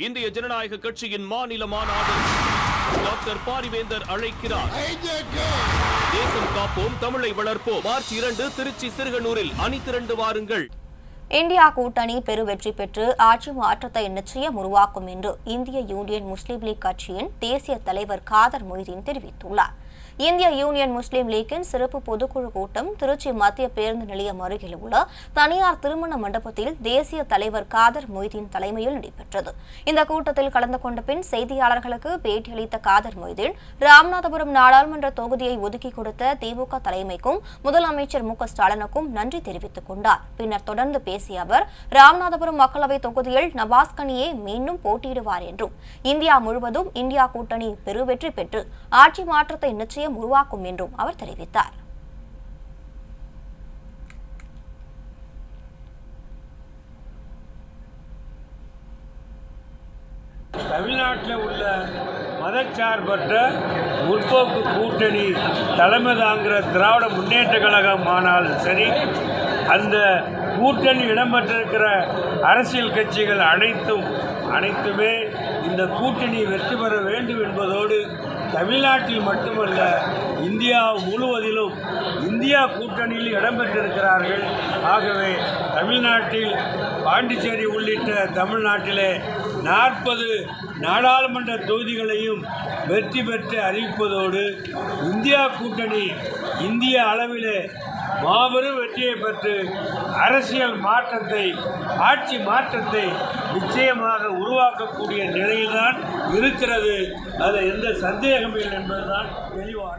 இந்திய ஜனநாயக கட்சியின் மாநில மாநாடு டாக்டர் பாரிவேந்தர் அழைக்கிறார். தேசம் காப்போம் தமிழை வளர்ப்போம். மார்ச் இரண்டு திருச்சி சிறுகனூரில் அணி திரண்டு வாருங்கள். இந்தியா கூட்டணி பெருவெற்றி பெற்று ஆட்சி மாற்றத்தை நிச்சயம் உருவாக்கும் என்று இந்திய யூனியன் முஸ்லீம் லீக் கட்சியின் தேசிய தலைவர் காதர் மொய்தீன் தெரிவித்துள்ளார். இந்திய யூனியன் முஸ்லீம் லீக்கின் சிறப்பு பொதுக்குழு கூட்டம் திருச்சி மத்திய பேருந்து நிலையம் அருகில் உள்ள தனியார் திருமண மண்டபத்தில் தேசிய தலைவர் காதர் மொய்தீன் தலைமையில் நடைபெற்றது. இந்த கூட்டத்தில் கலந்து கொண்ட பின் செய்தியாளர்களுக்கு பேட்டியளித்த காதர் மொய்தீன் ராமநாதபுரம் நாடாளுமன்ற தொகுதியை ஒதுக்கி கொடுத்த திமுக தலைமைக்கும் முதலமைச்சர் மு ஸ்டாலினுக்கும் நன்றி தெரிவித்துக் கொண்டார். பின்னர் தொடர்ந்து பேசிய அவர் ராமநாதபுரம் மக்களவை தொகுதியில் நவாஸ் கனியே மீண்டும் போட்டியிடுவார் என்றும் இந்தியா முழுவதும் இந்தியா கூட்டணி பெருவெற்றி பெற்று ஆட்சி மாற்றத்தை நிச்சயம் உருவாக்கும் என்றும் அவர் தெரிவித்தார். தமிழ்நாட்டில் உள்ள மதச்சார்பற்ற முற்போக்கு கூட்டணி தலைமை தாங்கிற திராவிட முன்னேற்ற கழகம் ஆனாலும் சரி அந்த கூட்டணி இடம்பெற்றிருக்கிற அரசியல் கட்சிகள் அனைத்தும் அனைத்துமே இந்த கூட்டணி வெற்றி பெற வேண்டும் என்பதோடு தமிழ்நாட்டில் மட்டுமல்ல இந்தியா முழுவதிலும் இந்தியா கூட்டணியில் இடம்பெற்றிருக்கிறார்கள். ஆகவே தமிழ்நாட்டில் பாண்டிச்சேரி உள்ளிட்ட தமிழ்நாட்டிலே நாற்பது நாடாளுமன்ற தொகுதிகளையும் வெற்றி பெற்று அறிவிப்பதோடு இந்தியா கூட்டணி இந்திய அளவிலே மாபெரும் வெற்றியை பெற்று அரசியல் மாற்றத்தை ஆட்சி மாற்றத்தை நிச்சயமாக உருவாக்கக்கூடிய நிலையில்தான் இருக்கிறது. அதில் எந்த சந்தேகமும் இல்லை என்பதுதான் தெளிவான